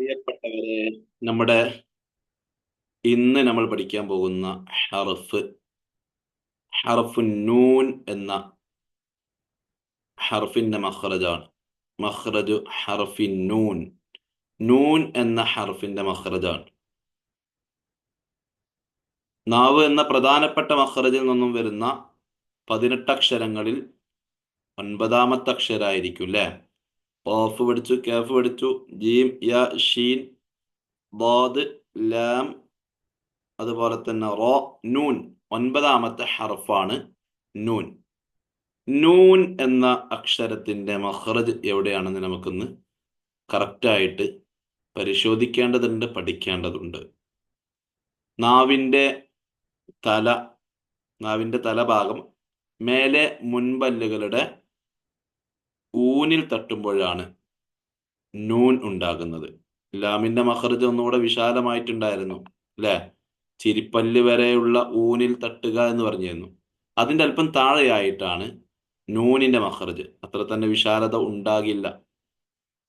പ്രിയപ്പെട്ടവരെ നമ്മുടെ ഇന്ന് നമ്മൾ പഠിക്കാൻ പോകുന്ന ഹറഫ് ഹർഫ് നൂൻ എന്ന ഹർഫിന്റെ മഹ്റജാണ് മഹ്റജ് ഹർഫി നൂൻ. നൂൻ എന്ന ഹർഫിന്റെ മഹ്റജാണ് നാവ് എന്ന പ്രധാനപ്പെട്ട മഹ്റജിൽ നിന്നും വരുന്ന പതിനെട്ട് അക്ഷരങ്ങളിൽ ഒൻപതാമത്തെ അക്ഷരായിരിക്കും അല്ലേ ഓഫ് പഠിച്ചു കാഫ് പഠിച്ചു. ജീം യ ഷീൻ ബാദ് ലാം അതുപോലെ തന്നെ റോ നൂൻ. ഒൻപതാമത്തെ ഹർഫാണ് നൂൻ. നൂൻ എന്ന അക്ഷരത്തിന്റെ മഹ്റജ് എവിടെയാണെന്ന് നമുക്കൊന്ന് കറക്റ്റായിട്ട് പരിശോധിക്കേണ്ടതുണ്ട് പഠിക്കേണ്ടതുണ്ട്. നാവിന്റെ തല നാവിന്റെ തലഭാഗം മേലെ മുൻപല്ലുകളുടെ ഊനിൽ തട്ടുമ്പോഴാണ് നൂൻ ഉണ്ടാകുന്നത്. ലാമിന്റെ മഹർജ് ഒന്നുകൂടെ വിശാലമായിട്ടുണ്ടായിരുന്നു അല്ലെ? ചിരിപ്പല്ല് വരെയുള്ള ഊനിൽ തട്ടുക എന്ന് പറഞ്ഞിരുന്നു. അതിന്റെ അല്പം താഴെയായിട്ടാണ് നൂനിന്റെ മഹർജ് അത്ര തന്നെ വിശാലത ഉണ്ടാകില്ല.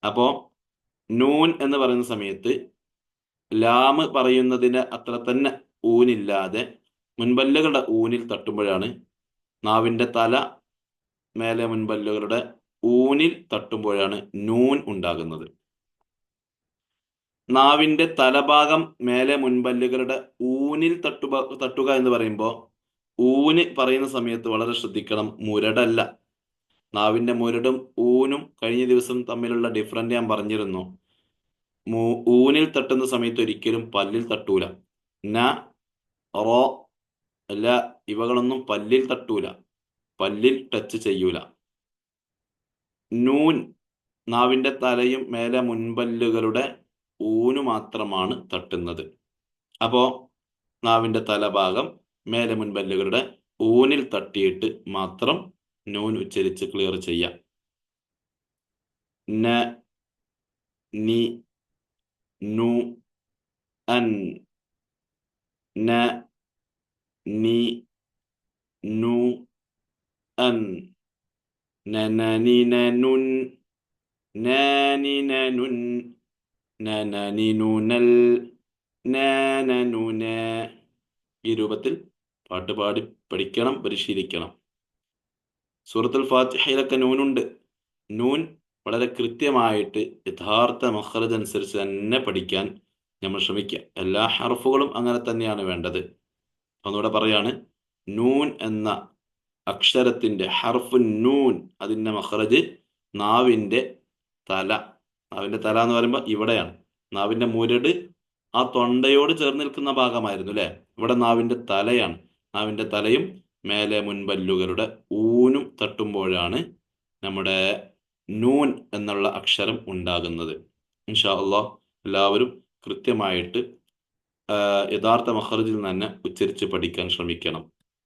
അപ്പോ നൂൻ എന്ന് പറയുന്ന സമയത്ത് ലാമ് പറയുന്നതിന് അത്ര തന്നെ ഊനില്ലാതെ മുൻപല്ലുകളുടെ ഊനിൽ തട്ടുമ്പോഴാണ് നാവിന്റെ തല മേലെ മുൻപല്ലുകളുടെ ഊനിൽ തട്ടുമ്പോഴാണ് നൂൻ ഉണ്ടാകുന്നത്. നാവിന്റെ തലഭാഗം മേലെ മുൻപല്ലുകളുടെ ഊനിൽ തട്ടുക തട്ടുക എന്ന് പറയുമ്പോൾ ഊന് പറയുന്ന സമയത്ത് വളരെ ശ്രദ്ധിക്കണം മുരടല്ല. നാവിന്റെ മുരടും ഊനും കഴിഞ്ഞ ദിവസം തമ്മിലുള്ള ഡിഫറന്റ് ഞാൻ പറഞ്ഞിരുന്നു. ഊനിൽ തട്ടുന്ന സമയത്ത് ഒരിക്കലും പല്ലിൽ തട്ടൂല. ന റോ അല്ല ഇവകളൊന്നും പല്ലിൽ തട്ടൂല. പല്ലിൽ ടച്ച് ചെയ്യൂല. നൂൻ നാവിന്റെ തലയും മേലെ മുൻപല്ലുകളുടെ ഊന് മാത്രമാണ് തട്ടുന്നത്. അപ്പോ നാവിന്റെ തലഭാഗം മേലെ മുൻപല്ലുകളുടെ ഊനിൽ തട്ടിയിട്ട് മാത്രം നൂൻ ഉച്ചരിച്ച് ക്ലിയർ ചെയ്യാം. ന നി നു അൻ ന നി നു അൻ നനനി നനുൻ നാനി നനുൻ നനനി നുനൽ നാനനുന ഈ രൂപത്തിൽ പാട്ട് പാടി പഠിക്കണം പരിശീലിക്കണം. സൂറത്തുൽ ഫാത്തിഹയിലൊക്കെ നൂനുണ്ട്. നൂൻ വളരെ കൃത്യമായിട്ട് യഥാർത്ഥ മഹ്റജ് അനുസരിച്ച് തന്നെ പഠിക്കാൻ നമ്മൾ ശ്രമിക്കുക. എല്ലാ ഹർഫുകളും അങ്ങനെ തന്നെയാണ് വേണ്ടത്. ഒന്നുകൂടെ പറയാണ് നൂൻ എന്ന അക്ഷരത്തിന്റെ ഹർഫ് നൂൻ അതിന്റെ മഹ്റജ് നാവിന്റെ തല. നാവിന്റെ തല എന്ന് പറയുമ്പോൾ ഇവിടെയാണ്. നാവിന്റെ മുരട് ആ തൊണ്ടയോട് ചേർന്ന് നിൽക്കുന്ന ഭാഗമായിരുന്നു അല്ലെ? ഇവിടെ നാവിന്റെ തലയാണ്. നാവിന്റെ തലയും മേലെ മുൻപല്ലുകളുടെ ഊനും തട്ടുമ്പോഴാണ് നമ്മുടെ നൂൻ എന്നുള്ള അക്ഷരം ഉണ്ടാകുന്നത്. ഇൻഷാ എല്ലാവരും കൃത്യമായിട്ട് യഥാർത്ഥ മഹർജിൽ തന്നെ ഉച്ചരിച്ച് പഠിക്കാൻ ശ്രമിക്കണം.